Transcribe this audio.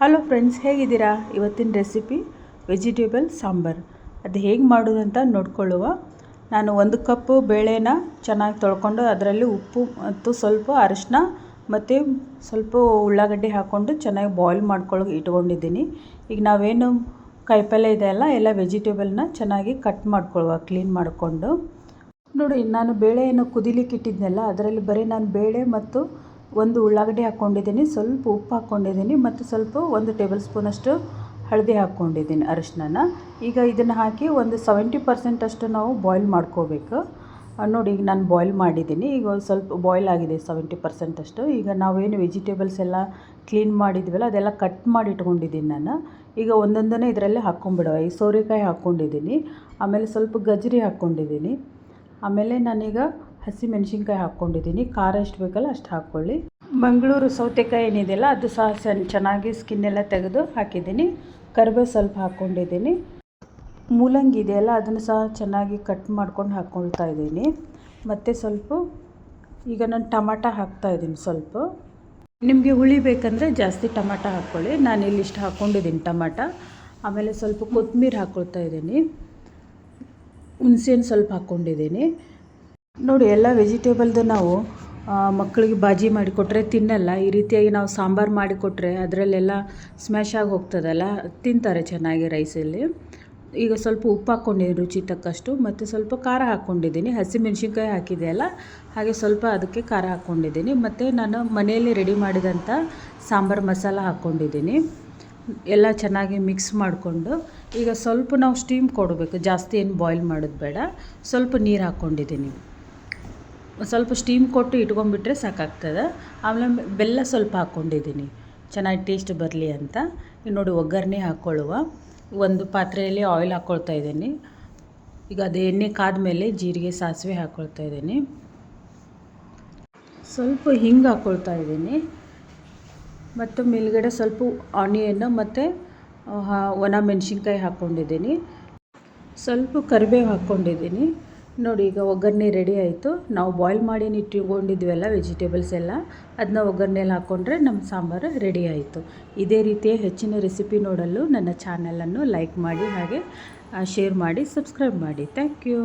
Hello friends ಹೇಗಿದ್ದೀರಾ? ಇವತ್ತಿನ recipe vegetable sambar. ಅದು ಹೇಗೆ ಮಾಡೋದು ಅಂತ ನೋಡ್ಕೊಳ್ಳುವ. ನಾನು ಒಂದು ಕಪ್ಪು ಬೇಳೆನ ಚೆನ್ನಾಗಿ ತೊಳ್ಕೊಂಡು ಅದರಲ್ಲಿ ಉಪ್ಪು ಮತ್ತು ಸ್ವಲ್ಪ ಅರಿಶಿನ ಮತ್ತು ಸ್ವಲ್ಪ ಉಳ್ಳಾಗಡ್ಡಿ ಹಾಕ್ಕೊಂಡು ಚೆನ್ನಾಗಿ ಬಾಯ್ಲ್ ಮಾಡ್ಕೊಳ್ಳೋ ಇಟ್ಕೊಂಡಿದ್ದೀನಿ. ಈಗ ನಾವೇನು ಕಾಯಿಪಲ್ಯ ಇದೆಯಲ್ಲ ಎಲ್ಲ ವೆಜಿಟೇಬಲ್ನ ಚೆನ್ನಾಗಿ ಕಟ್ ಮಾಡ್ಕೊಳ್ಳುವ ಕ್ಲೀನ್ ಮಾಡಿಕೊಂಡು. ನೋಡಿ, ನಾನು ಬೇಳೆಯನ್ನು ಕುದಿಲಿಕ್ಕೆ ಇಟ್ಟಿದ್ನಲ್ಲ, ಅದರಲ್ಲಿ ಬರೀ ನಾನು ಬೇಳೆ ಮತ್ತು ಒಂದು ಉಳ್ಳಾಗಡ್ಡಿ ಹಾಕ್ಕೊಂಡಿದ್ದೀನಿ, ಸ್ವಲ್ಪ ಉಪ್ಪು ಹಾಕ್ಕೊಂಡಿದ್ದೀನಿ ಮತ್ತು ಸ್ವಲ್ಪ ಒಂದು ಟೇಬಲ್ ಸ್ಪೂನಷ್ಟು ಹಳದಿ ಹಾಕ್ಕೊಂಡಿದ್ದೀನಿ ಅರಿಶಿನ ಈಗ ಇದನ್ನು ಹಾಕಿ ಒಂದು ಸೆವೆಂಟಿ ಪರ್ಸೆಂಟ್ ಅಷ್ಟು ನಾವು ಬಾಯ್ಲ್ ಮಾಡ್ಕೋಬೇಕು. ನೋಡಿ, ಈಗ ನಾನು ಬಾಯ್ಲ್ ಮಾಡಿದ್ದೀನಿ. ಈಗ ಒಂದು ಸ್ವಲ್ಪ ಬಾಯ್ಲ್ ಆಗಿದೆ ಸೆವೆಂಟಿ ಪರ್ಸೆಂಟ್ ಅಷ್ಟು. ಈಗ ನಾವೇನು ವೆಜಿಟೇಬಲ್ಸ್ ಎಲ್ಲ ಕ್ಲೀನ್ ಮಾಡಿದ್ವಲ್ಲ, ಅದೆಲ್ಲ ಕಟ್ ಮಾಡಿ ಇಟ್ಕೊಂಡಿದ್ದೀನಿ ನಾನು. ಈಗ ಒಂದೊಂದನ್ನೇ ಇದರಲ್ಲೇ ಹಾಕ್ಕೊಂಬಿಡುವ. ಈ ಸೋರೆಕಾಯಿ ಹಾಕ್ಕೊಂಡಿದ್ದೀನಿ, ಆಮೇಲೆ ಸ್ವಲ್ಪ ಗಜರಿ ಹಾಕ್ಕೊಂಡಿದ್ದೀನಿ. ಆಮೇಲೆ ನಾನೀಗ ಹಸಿ ಮೆಣಸಿನ್ಕಾಯಿ ಹಾಕ್ಕೊಂಡಿದ್ದೀನಿ. ಖಾರ ಎಷ್ಟು ಬೇಕಲ್ಲ ಅಷ್ಟು ಹಾಕ್ಕೊಳ್ಳಿ. ಮಂಗಳೂರು ಸೌತೆಕಾಯಿ ಏನಿದೆಯಲ್ಲ, ಅದು ಸಹ ಸಣ್ಣ ಚೆನ್ನಾಗಿ ಸ್ಕಿನ್ನೆಲ್ಲ ತೆಗೆದು ಹಾಕಿದ್ದೀನಿ. ಕರಿಬೇವು ಸ್ವಲ್ಪ ಹಾಕ್ಕೊಂಡಿದ್ದೀನಿ. ಮೂಲಂಗಿ ಇದೆಯಲ್ಲ, ಅದನ್ನು ಸಹ ಚೆನ್ನಾಗಿ ಕಟ್ ಮಾಡ್ಕೊಂಡು ಹಾಕ್ಕೊಳ್ತಾ ಇದ್ದೀನಿ. ಮತ್ತು ಸ್ವಲ್ಪ, ಈಗ ನಾನು ಟಮಾಟ ಹಾಕ್ತಾ ಇದ್ದೀನಿ ಸ್ವಲ್ಪ. ನಿಮಗೆ ಹುಳಿ ಬೇಕಂದರೆ ಜಾಸ್ತಿ ಟಮಾಟ ಹಾಕ್ಕೊಳ್ಳಿ. ನಾನು ಇಲ್ಲಿ ಇಷ್ಟು ಹಾಕ್ಕೊಂಡಿದ್ದೀನಿ ಟಮಾಟ. ಆಮೇಲೆ ಸ್ವಲ್ಪ ಕೊತ್ತಂಬರಿ ಹಾಕ್ಕೊಳ್ತಾ ಇದ್ದೀನಿ. ಹುಣಸೆಹಣ್ಣು ಸ್ವಲ್ಪ ಹಾಕ್ಕೊಂಡಿದ್ದೀನಿ. ನೋಡಿ, ಎಲ್ಲ ವೆಜಿಟೇಬಲ್ದು ನಾವು ಮಕ್ಕಳಿಗೆ ಬಾಜಿ ಮಾಡಿಕೊಟ್ರೆ ತಿನ್ನಲ್ಲ. ಈ ರೀತಿಯಾಗಿ ನಾವು ಸಾಂಬಾರು ಮಾಡಿಕೊಟ್ರೆ ಅದರಲ್ಲೆಲ್ಲ ಸ್ಮ್ಯಾಶ್ ಆಗಿ ಹೋಗ್ತದಲ್ಲ, ತಿಂತಾರೆ ಚೆನ್ನಾಗಿ ರೈಸಲ್ಲಿ ಈಗ ಸ್ವಲ್ಪ ಉಪ್ಪು ಹಾಕ್ಕೊಂಡಿದ್ದೀನಿ, ರುಚಿ ತಕ್ಕಷ್ಟು. ಮತ್ತು ಸ್ವಲ್ಪ ಖಾರ ಹಾಕ್ಕೊಂಡಿದ್ದೀನಿ. ಹಸಿಮೆಣ್ಸಿನ್ಕಾಯಿ ಹಾಕಿದೆಯಲ್ಲ ಹಾಗೆ ಸ್ವಲ್ಪ ಅದಕ್ಕೆ ಖಾರ ಹಾಕ್ಕೊಂಡಿದ್ದೀನಿ. ಮತ್ತು ನಾನು ಮನೆಯಲ್ಲಿ ರೆಡಿ ಮಾಡಿದಂಥ ಸಾಂಬಾರು ಮಸಾಲ ಹಾಕ್ಕೊಂಡಿದ್ದೀನಿ. ಎಲ್ಲ ಚೆನ್ನಾಗಿ ಮಿಕ್ಸ್ ಮಾಡಿಕೊಂಡು. ಈಗ ಸ್ವಲ್ಪ ನಾವು ಸ್ಟೀಮ್ ಕೊಡಬೇಕು. ಜಾಸ್ತಿ ಏನು ಬಾಯ್ಲ್ ಮಾಡೋದು ಬೇಡ. ಸ್ವಲ್ಪ ನೀರು ಹಾಕ್ಕೊಂಡಿದ್ದೀನಿ. ಸ್ವಲ್ಪ ಸ್ಟೀಮ್ ಕೊಟ್ಟು ಇಟ್ಕೊಂಡ್ಬಿಟ್ರೆ ಸಾಕಾಗ್ತದೆ. ಆಮೇಲೆ ಬೆಲ್ಲ ಸ್ವಲ್ಪ ಹಾಕ್ಕೊಂಡಿದ್ದೀನಿ ಚೆನ್ನಾಗಿ ಟೇಸ್ಟ್ ಬರಲಿ ಅಂತ. ನೋಡಿ ಒಗ್ಗರಣೆ ಹಾಕ್ಕೊಳ್ಳುವ ಒಂದು ಪಾತ್ರೆಯಲ್ಲಿ ಆಯಿಲ್ ಹಾಕ್ಕೊಳ್ತಾ ಇದ್ದೀನಿ. ಈಗ ಅದು ಎಣ್ಣೆ ಕಾದ್ಮೇಲೆ ಜೀರಿಗೆ, ಸಾಸಿವೆ ಹಾಕ್ಕೊಳ್ತಾ ಇದ್ದೀನಿ. ಸ್ವಲ್ಪ ಹಿಂಗೆ ಹಾಕ್ಕೊಳ್ತಾ ಇದ್ದೀನಿ. ಮತ್ತು ಮೇಲುಗಡೆ ಸ್ವಲ್ಪ ಆನಿಯನ್ನು ಮತ್ತು ಒಣ ಮೆಣಸಿನ್ಕಾಯಿ ಹಾಕ್ಕೊಂಡಿದ್ದೀನಿ ಸ್ವಲ್ಪ ಕರಿಬೇವು ಹಾಕ್ಕೊಂಡಿದ್ದೀನಿ ನೋಡಿ, ಈಗ ಒಗ್ಗರಣೆ ರೆಡಿ ಆಯಿತು. ನಾವು ಬಾಯ್ಲ್ ಮಾಡಿ ಇಟ್ಟುಕೊಂಡಿದ್ವಲ್ಲ ವೆಜಿಟೇಬಲ್ಸ್ ಎಲ್ಲ ಅದನ್ನ ಒಗ್ಗರಣೆಯಲ್ಲಿ ಹಾಕ್ಕೊಂಡ್ರೆ ನಮ್ಮ ಸಾಂಬಾರು ರೆಡಿ ಆಯಿತು. ಇದೇ ರೀತಿಯ ಹೆಚ್ಚಿನ ರೆಸಿಪಿ ನೋಡಲು ನನ್ನ ಚಾನಲನ್ನು ಲೈಕ್ ಮಾಡಿ, ಹಾಗೆ ಶೇರ್ ಮಾಡಿ ಸಬ್ಸ್ಕ್ರೈಬ್ ಮಾಡಿ. Thank you